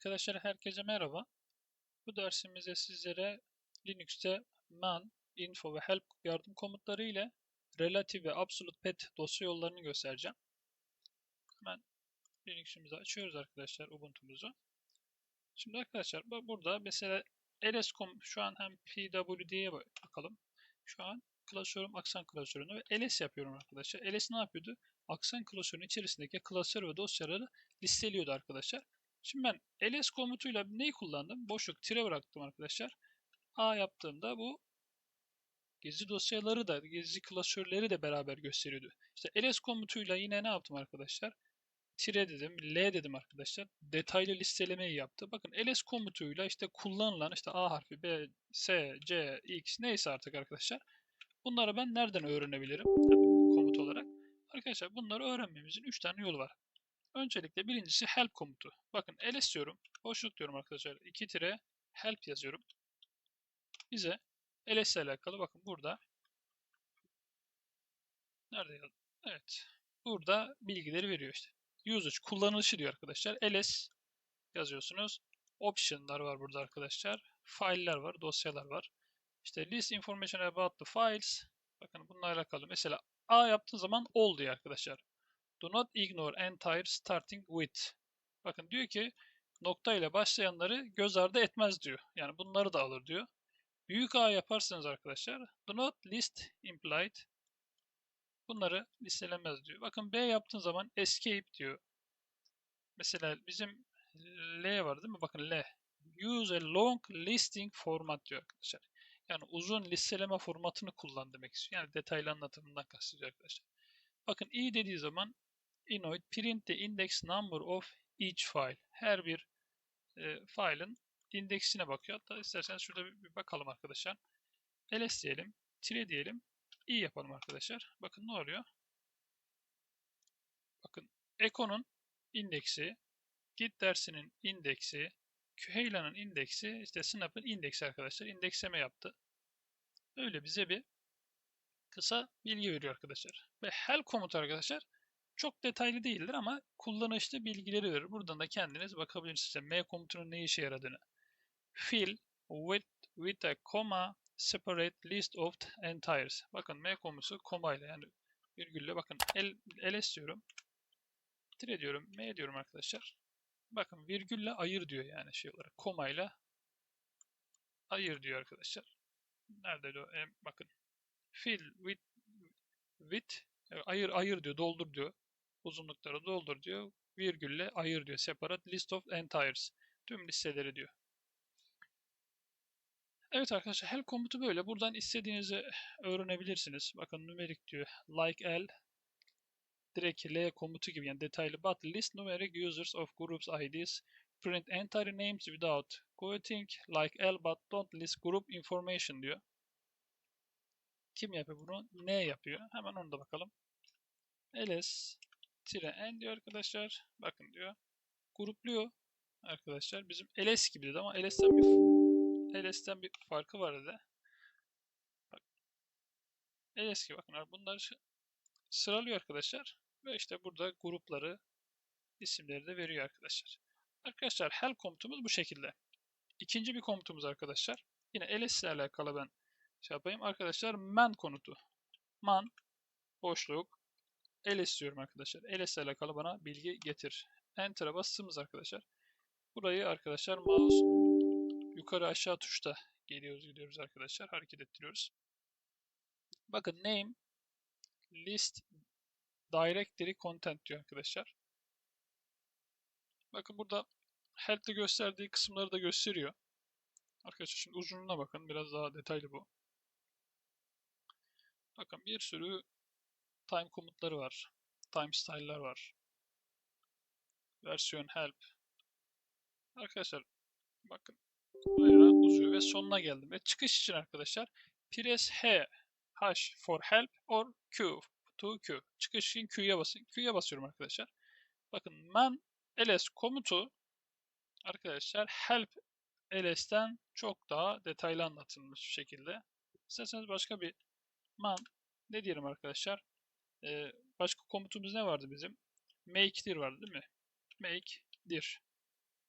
Arkadaşlar herkese merhaba. Bu dersimizde sizlere Linux'te man, info ve help yardım komutları ile relative ve absolute pet dosya yollarını göstereceğim. Hemen Linux'imizi açıyoruz arkadaşlar Ubuntu'muzu. Şimdi arkadaşlar bu- burada mesela ls.com şu an hem pwd'ye bakalım. Şu an klasörüm aksan klasörünü ve ls yapıyorum arkadaşlar. ls ne yapıyordu? Aksan klasörünün içerisindeki klasör ve dosyaları listeliyordu arkadaşlar. Şimdi ben ls komutuyla neyi kullandım? Boşluk tire bıraktım arkadaşlar. A yaptığımda bu gizli dosyaları da, gizli klasörleri de beraber gösteriyordu. İşte ls komutuyla yine ne yaptım arkadaşlar? Tire dedim, L dedim arkadaşlar. Detaylı listelemeyi yaptı. Bakın ls komutuyla işte kullanılan işte A harfi, B, S, C, X neyse artık arkadaşlar. Bunları ben nereden öğrenebilirim? Komut olarak. Arkadaşlar bunları öğrenmemizin 3 tane yolu var. Öncelikle birincisi help komutu. Bakın ls diyorum. Boşluk diyorum arkadaşlar. 2 tire help yazıyorum. Bize ls ile alakalı bakın burada. Nerede yazdım? Evet. Burada bilgileri veriyor işte. Usage kullanılışı diyor arkadaşlar. ls yazıyorsunuz. Option'lar var burada arkadaşlar. File'ler var, dosyalar var. İşte list information about the files. Bakın bununla alakalı. Mesela A yaptığı zaman all diyor arkadaşlar. Do not ignore entire starting with. Bakın diyor ki nokta ile başlayanları göz ardı etmez diyor. Yani bunları da alır diyor. Büyük A yaparsanız arkadaşlar do not list implied. Bunları listelemez diyor. Bakın B yaptığın zaman escape diyor. Mesela bizim L var değil mi? Bakın L. Use a long listing format diyor arkadaşlar. Yani uzun listeleme formatını kullan demek istiyor. Yani detaylı anlatımından kastediyor arkadaşlar. Bakın i dediği zaman inoid print the index number of each file. Her bir e, file'ın indeksine bakıyor. Hatta isterseniz şurada bir, bir bakalım arkadaşlar. ls diyelim, tire diyelim, i yapalım arkadaşlar. Bakın ne oluyor? Bakın echo'nun indeksi, git dersinin indeksi, Küheyla'nın indeksi, işte Snap'ın indeksi arkadaşlar. indeksleme yaptı. Böyle bize bir kısa bilgi veriyor arkadaşlar. Ve help komutu arkadaşlar çok detaylı değildir ama kullanışlı bilgileri verir. Buradan da kendiniz bakabilirsiniz. M komutunun ne işe yaradığını. Fill with, with a comma separate list of entires. Bakın M komusu koma ile yani virgülle bakın L, ls diyorum. Tire diyorum. M diyorum arkadaşlar. Bakın virgülle ayır diyor yani şey olarak. Koma ayır diyor arkadaşlar. Nerede o? E, bakın. Fill with with ayır ayır diyor, doldur diyor. Uzunlukları doldur diyor. Virgülle ayır diyor. Separate list of entires. Tüm listeleri diyor. Evet arkadaşlar help komutu böyle. Buradan istediğinizi öğrenebilirsiniz. Bakın numerik diyor. Like L direkt L komutu gibi yani detaylı but list numeric users of groups IDs print entire names without quoting like L but don't list group information diyor. Kim yapıyor bunu? Ne yapıyor? Hemen onu da bakalım. ls n diyor arkadaşlar. Bakın diyor. Grupluyor arkadaşlar. Bizim ls gibi dedi ama ls'ten bir ls'ten bir farkı var dedi. Bak. ls gibi bakın bunları sıralıyor arkadaşlar. Ve işte burada grupları, isimleri de veriyor arkadaşlar. Arkadaşlar help komutumuz bu şekilde. İkinci bir komutumuz arkadaşlar. Yine ls ile alakalı ben şey yapayım. Arkadaşlar man konutu. Man boşluk ls diyorum arkadaşlar. ls ile alakalı bana bilgi getir. Enter'a bastığımız arkadaşlar. Burayı arkadaşlar mouse yukarı aşağı tuşta geliyoruz gidiyoruz arkadaşlar. Hareket ettiriyoruz. Bakın name list directory content diyor arkadaşlar. Bakın burada help'te gösterdiği kısımları da gösteriyor. Arkadaşlar şimdi uzunluğuna bakın. Biraz daha detaylı bu. Bakın bir sürü time komutları var. Time style'lar var. Versiyon help. Arkadaşlar bakın bayağı uzuyor ve sonuna geldim. Ve çıkış için arkadaşlar press H H for help or Q to Q. Çıkış için Q'ya basın. Q'ya basıyorum arkadaşlar. Bakın man ls komutu arkadaşlar help ls'ten çok daha detaylı anlatılmış şekilde. İsterseniz başka bir man ne diyelim arkadaşlar? Ee, başka komutumuz ne vardı bizim? Make dir vardı değil mi? Make dir.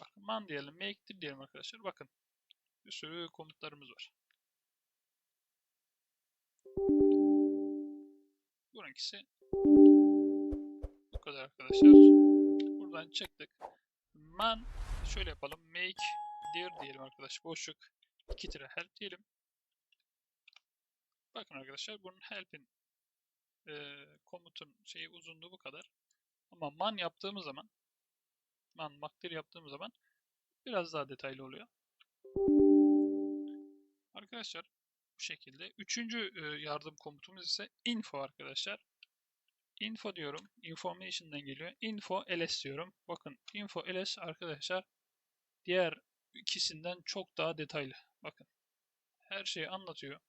Bakın man diyelim, make'tir diyelim arkadaşlar. Bakın. Bir sürü komutlarımız var. Bununkisi bu kadar arkadaşlar. Buradan çıktık. Man şöyle yapalım. Make dir diyelim arkadaşlar. Boşluk 2 tire help diyelim. Bakın arkadaşlar bunun help'in eee, komutun şeyi uzunluğu bu kadar. Ama man yaptığımız zaman man makdir yaptığımız zaman biraz daha detaylı oluyor. Arkadaşlar bu şekilde. Üçüncü e, yardım komutumuz ise info arkadaşlar. Info diyorum. Information'dan geliyor. Info ls diyorum. Bakın info ls arkadaşlar diğer ikisinden çok daha detaylı. Bakın. Her şeyi anlatıyor.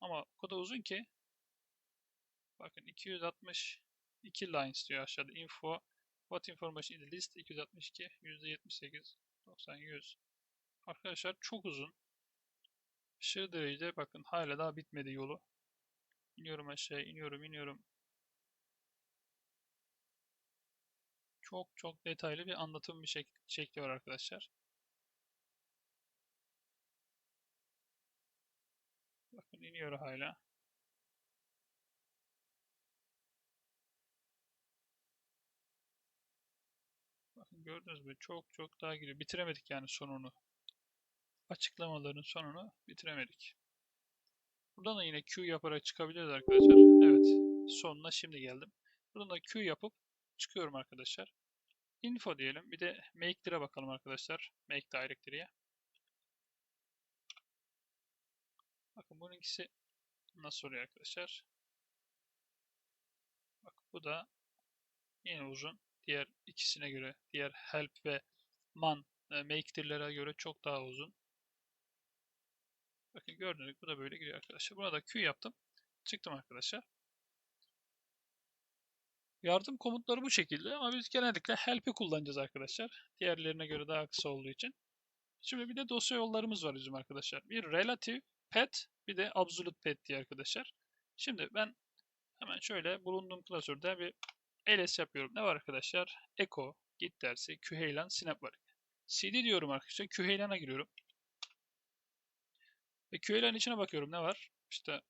Ama o kadar uzun ki bakın 262 lines diyor aşağıda. Info what information in the list 262 %78 90 100 Arkadaşlar çok uzun. Aşırı derecede bakın hala daha bitmedi yolu. İniyorum aşağıya, iniyorum, iniyorum. Çok çok detaylı bir anlatım bir şek şekli var arkadaşlar. Bakın iniyor hala. Gördünüz mü? Çok çok daha gidiyor. Bitiremedik yani sonunu. Açıklamaların sonunu bitiremedik. Buradan da yine Q yaparak çıkabiliriz arkadaşlar. Evet. Sonuna şimdi geldim. Buradan da Q yapıp çıkıyorum arkadaşlar. Info diyelim. Bir de make dire bakalım arkadaşlar. Make directory'ye. Bakın bunun ikisi nasıl oluyor arkadaşlar. Bak bu da yine uzun. Diğer ikisine göre, diğer help ve man e, make dir'lere göre çok daha uzun. Bakın gördüğünüz gibi bu da böyle gidiyor arkadaşlar. Buna da Q yaptım. Çıktım arkadaşlar. Yardım komutları bu şekilde ama biz genellikle help'i kullanacağız arkadaşlar. Diğerlerine göre daha kısa olduğu için. Şimdi bir de dosya yollarımız var bizim arkadaşlar. Bir relative pet bir de absolute pet diye arkadaşlar. Şimdi ben hemen şöyle bulunduğum klasörde bir ls yapıyorum. Ne var arkadaşlar? Echo, git dersi, Qheylan, Snap var. cd diyorum arkadaşlar. Qheylan'a giriyorum. Ve Qheylan içine bakıyorum. Ne var? İşte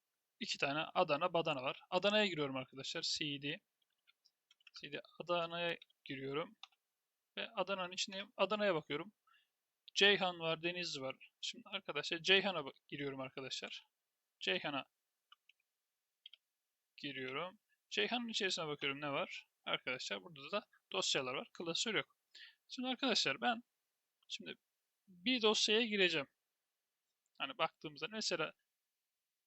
iki tane Adana, Badana var. Adana'ya giriyorum arkadaşlar. cd. cd Adana'ya giriyorum. Ve Adana'nın içine Adana'ya bakıyorum. Ceyhan var, Denizli var. Şimdi arkadaşlar Ceyhan'a giriyorum arkadaşlar. Ceyhan'a giriyorum. Ceyhan'ın içerisine bakıyorum ne var? Arkadaşlar burada da dosyalar var. Klasör yok. Şimdi arkadaşlar ben şimdi bir dosyaya gireceğim. Hani baktığımızda mesela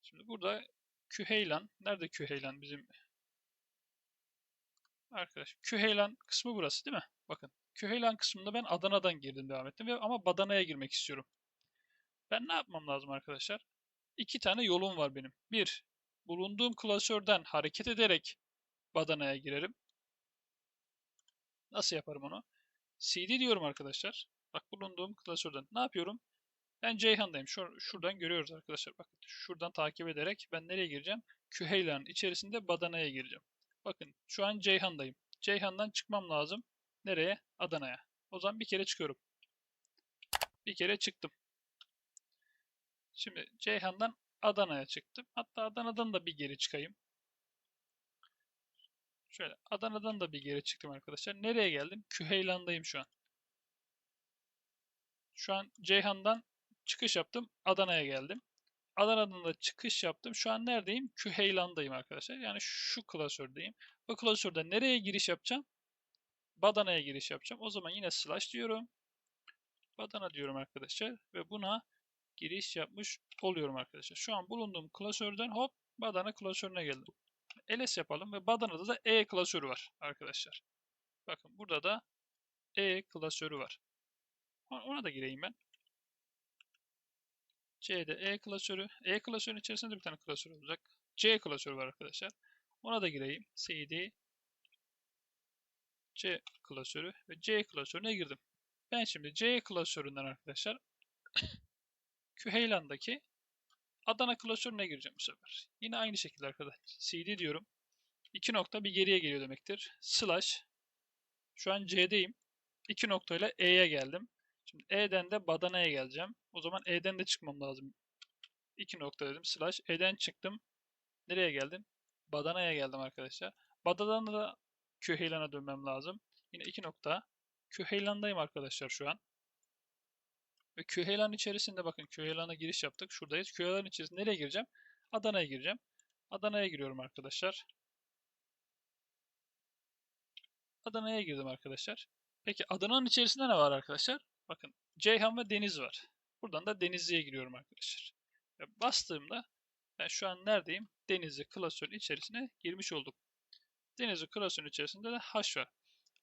şimdi burada Küheylan. Nerede Küheylan bizim arkadaş? Küheylan kısmı burası değil mi? Bakın Küheylan kısmında ben Adana'dan girdim devam ettim ama Badana'ya girmek istiyorum. Ben ne yapmam lazım arkadaşlar? İki tane yolum var benim. Bir, bulunduğum klasörden hareket ederek Badana'ya girerim. Nasıl yaparım onu? CD diyorum arkadaşlar. Bak bulunduğum klasörden. Ne yapıyorum? Ben Ceyhan'dayım. Şur şuradan görüyoruz arkadaşlar. Bakın şuradan takip ederek ben nereye gireceğim? Küheylan'ın içerisinde Badana'ya gireceğim. Bakın şu an Ceyhan'dayım. Ceyhan'dan çıkmam lazım. Nereye? Adana'ya. O zaman bir kere çıkıyorum. Bir kere çıktım. Şimdi Ceyhan'dan Adana'ya çıktım. Hatta Adana'dan da bir geri çıkayım. Şöyle Adana'dan da bir geri çıktım arkadaşlar. Nereye geldim? Küheylan'dayım şu an. Şu an Ceyhan'dan çıkış yaptım. Adana'ya geldim. Adana'dan da çıkış yaptım. Şu an neredeyim? Küheylan'dayım arkadaşlar. Yani şu klasördeyim. Bu klasörde nereye giriş yapacağım? Badana'ya giriş yapacağım. O zaman yine slash diyorum. Badana diyorum arkadaşlar. Ve buna giriş yapmış oluyorum arkadaşlar. Şu an bulunduğum klasörden hop Badana klasörüne geldim. Ls yapalım ve Badana'da da e klasörü var arkadaşlar. Bakın burada da e klasörü var. Ona da gireyim ben. C'de E klasörü. E klasörün içerisinde bir tane klasör olacak. C klasörü var arkadaşlar. Ona da gireyim. CD C klasörü ve C klasörüne girdim. Ben şimdi C klasöründen arkadaşlar Küheylan'daki Adana klasörüne gireceğim bu sefer. Yine aynı şekilde arkadaşlar. CD diyorum. İki nokta bir geriye geliyor demektir. Slash. Şu an C'deyim. İki noktayla E'ye geldim. Şimdi E'den de badanaya geleceğim. O zaman E'den de çıkmam lazım. 2 nokta dedim. Slash E'den çıktım. Nereye geldim? Badanaya geldim arkadaşlar. Badadan da Küheylan'a dönmem lazım. Yine 2 nokta. Küheylan'dayım arkadaşlar şu an. Ve Küheylan içerisinde bakın Küheylan'a giriş yaptık. Şuradayız. Küheylan içerisinde nereye gireceğim? Adana'ya gireceğim. Adana'ya giriyorum arkadaşlar. Adana'ya girdim arkadaşlar. Peki Adana'nın içerisinde ne var arkadaşlar? Bakın Ceyhan ve Deniz var. Buradan da Denizli'ye giriyorum arkadaşlar. Ve bastığımda ben şu an neredeyim? Denizli klasörün içerisine girmiş olduk. Denizli klasörün içerisinde de H var.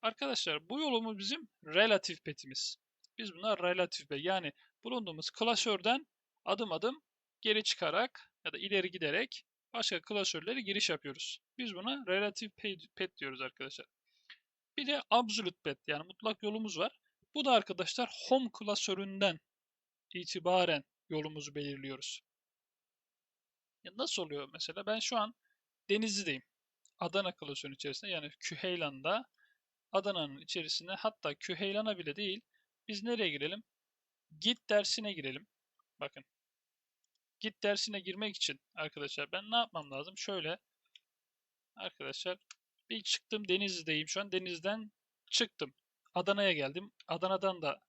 Arkadaşlar bu yolumuz bizim relatif petimiz. Biz buna relatif pet yani bulunduğumuz klasörden adım adım geri çıkarak ya da ileri giderek başka klasörlere giriş yapıyoruz. Biz buna relatif pet diyoruz arkadaşlar. Bir de absolute pet yani mutlak yolumuz var. Bu da arkadaşlar home klasöründen itibaren yolumuzu belirliyoruz. Ya nasıl oluyor mesela? Ben şu an Denizli'deyim. Adana klasörünün içerisinde yani Küheylan'da Adana'nın içerisine hatta Küheylan'a bile değil biz nereye girelim? Git dersine girelim. Bakın. Git dersine girmek için arkadaşlar ben ne yapmam lazım? Şöyle arkadaşlar bir çıktım Denizli'deyim şu an. Deniz'den çıktım. Adana'ya geldim. Adana'dan da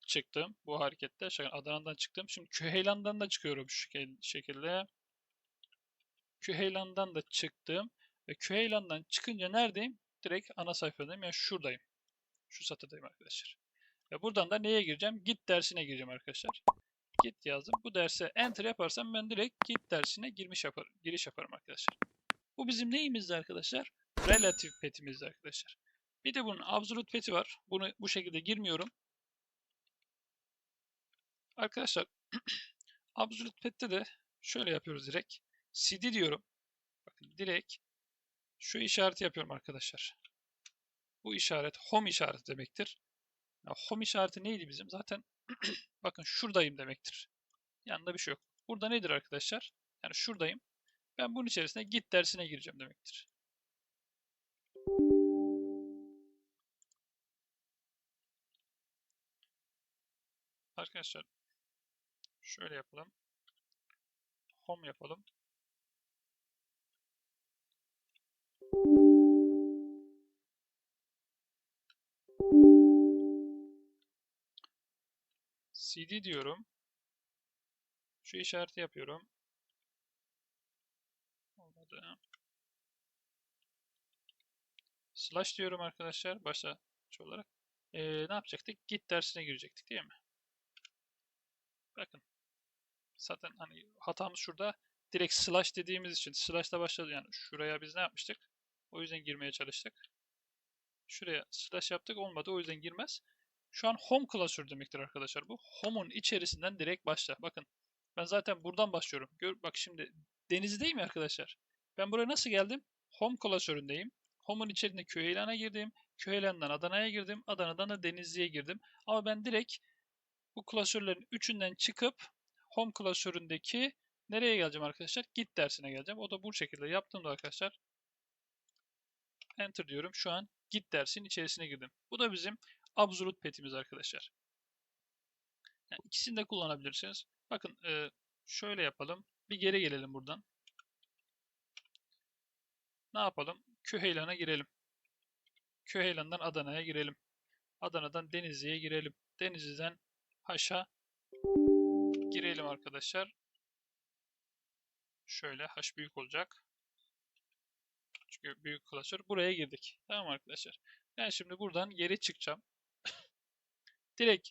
çıktım bu harekette. Şaka, Adana'dan çıktım. Şimdi Küheylan'dan da çıkıyorum şu şekilde. Küheylan'dan da çıktım. Ve Küheylan'dan çıkınca neredeyim? Direkt ana sayfadayım. Yani şuradayım. Şu satırdayım arkadaşlar. Ve buradan da neye gireceğim? Git dersine gireceğim arkadaşlar. Git yazdım. Bu derse enter yaparsam ben direkt git dersine girmiş yaparım, giriş yaparım arkadaşlar. Bu bizim neyimizdi arkadaşlar? Relative petimizdi arkadaşlar. Bir de bunun absolute peti var. Bunu bu şekilde girmiyorum. Arkadaşlar absolute pet'te de şöyle yapıyoruz direkt. cd diyorum. Bakın direkt şu işareti yapıyorum arkadaşlar. Bu işaret home işareti demektir. Ya home işareti neydi bizim? Zaten bakın şuradayım demektir. Yanında bir şey yok. Burada nedir arkadaşlar? Yani şuradayım. Ben bunun içerisine git dersine gireceğim demektir. Arkadaşlar şöyle yapalım. Home yapalım. Cd diyorum. Şu işareti yapıyorum. Olmadı. Slash diyorum arkadaşlar başlangıç olarak. Ee, ne yapacaktık? Git dersine girecektik değil mi? Bakın. Zaten hani hatamız şurada. Direkt slash dediğimiz için slash'ta başladı yani şuraya biz ne yapmıştık? O yüzden girmeye çalıştık. Şuraya slash yaptık olmadı o yüzden girmez. Şu an home klasör demektir arkadaşlar bu. Home'un içerisinden direkt başla. Bakın ben zaten buradan başlıyorum. Gör, bak şimdi denizdeyim arkadaşlar. Ben buraya nasıl geldim? Home klasöründeyim. Home'un içerisinde Küheylan'a girdim. Küheylan'dan Adana'ya girdim. Adana'dan da Denizli'ye girdim. Ama ben direkt bu klasörlerin üçünden çıkıp Home klasöründeki nereye geleceğim arkadaşlar? Git dersine geleceğim. O da bu şekilde yaptığımda arkadaşlar Enter diyorum. Şu an git dersin içerisine girdim. Bu da bizim absolute petimiz arkadaşlar. Yani ikisini de kullanabilirsiniz. Bakın e, şöyle yapalım. Bir geri gelelim buradan. Ne yapalım? Küheylan'a girelim. Küheylan'dan Adana'ya girelim. Adana'dan Denizli'ye girelim. Denizli'den Haş'a girelim arkadaşlar. Şöyle H büyük olacak. Çünkü büyük klasör. Buraya girdik. Tamam arkadaşlar. Ben şimdi buradan geri çıkacağım. Direkt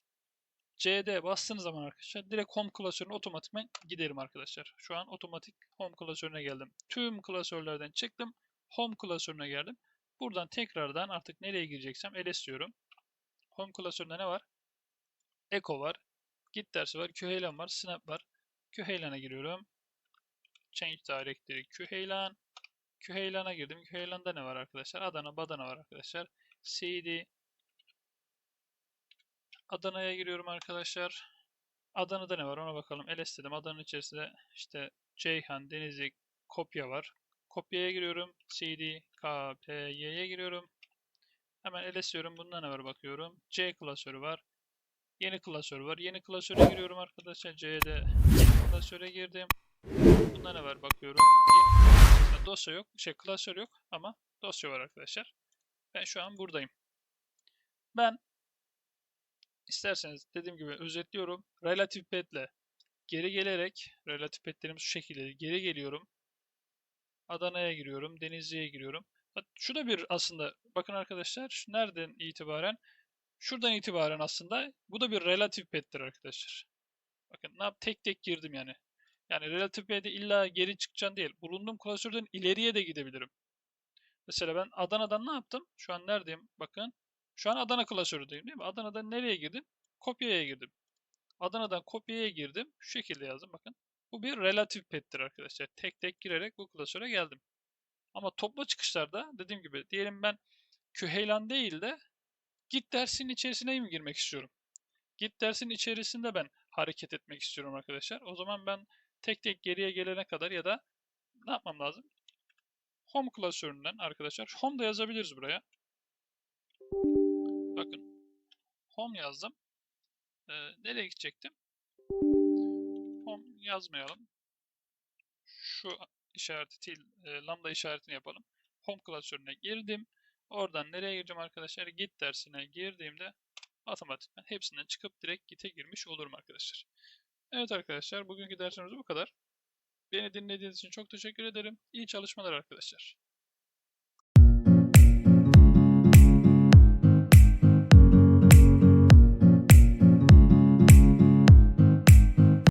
CD bastığınız zaman arkadaşlar direkt home klasörüne otomatikman giderim arkadaşlar. Şu an otomatik home klasörüne geldim. Tüm klasörlerden çıktım. Home klasörüne geldim. Buradan tekrardan artık nereye gireceksem ls diyorum. Home klasöründe ne var? Echo var. Git dersi var. Küheylan var. Snap var. Küheylan'a giriyorum. Change directory Küheylan. Küheylan'a girdim. Küheylan'da ne var arkadaşlar? Adana, Badana var arkadaşlar. cd Adana'ya giriyorum arkadaşlar. Adana'da ne var ona bakalım. ls dedim. Adana'nın içerisinde işte Ceyhan, Denizli, kopya var. Kopyaya giriyorum. cd, kpy'ye giriyorum. Hemen ls diyorum. Bunda ne var bakıyorum. C klasörü var. Yeni klasör var. Yeni klasöre giriyorum arkadaşlar. C'de klasöre girdim. Bunda ne var bakıyorum. Yeni dosya yok. Şey klasör yok ama dosya var arkadaşlar. Ben şu an buradayım. Ben isterseniz dediğim gibi özetliyorum. Relative path'le geri gelerek relative path'lerimiz şu şekilde geri geliyorum. Adana'ya giriyorum. Denizli'ye giriyorum. Şu da bir aslında bakın arkadaşlar nereden itibaren şuradan itibaren aslında bu da bir relative path'tir arkadaşlar. Bakın ne yap tek tek girdim yani. Yani relative path'e illa geri çıkacaksın değil. Bulunduğum klasörden ileriye de gidebilirim. Mesela ben Adana'dan ne yaptım? Şu an neredeyim? Bakın. Şu an Adana klasöründeyim değil mi? Adana'dan nereye girdim? Kopyaya girdim. Adana'dan kopyaya girdim. Şu şekilde yazdım bakın. Bu bir relative path'tir arkadaşlar. Tek tek girerek bu klasöre geldim. Ama toplu çıkışlarda dediğim gibi diyelim ben Küheylan değil de git dersinin içerisine mi girmek istiyorum? Git dersinin içerisinde ben hareket etmek istiyorum arkadaşlar. O zaman ben tek tek geriye gelene kadar ya da ne yapmam lazım? Home klasöründen arkadaşlar. Home da yazabiliriz buraya. Bakın. Home yazdım. Ee, nereye gidecektim? Home yazmayalım. Şu işareti, til, e, lambda işaretini yapalım. Home klasörüne girdim. Oradan nereye gireceğim arkadaşlar? Git dersine girdiğimde otomatikman hepsinden çıkıp direkt git'e girmiş olurum arkadaşlar. Evet arkadaşlar bugünkü dersimiz bu kadar. Beni dinlediğiniz için çok teşekkür ederim. İyi çalışmalar arkadaşlar.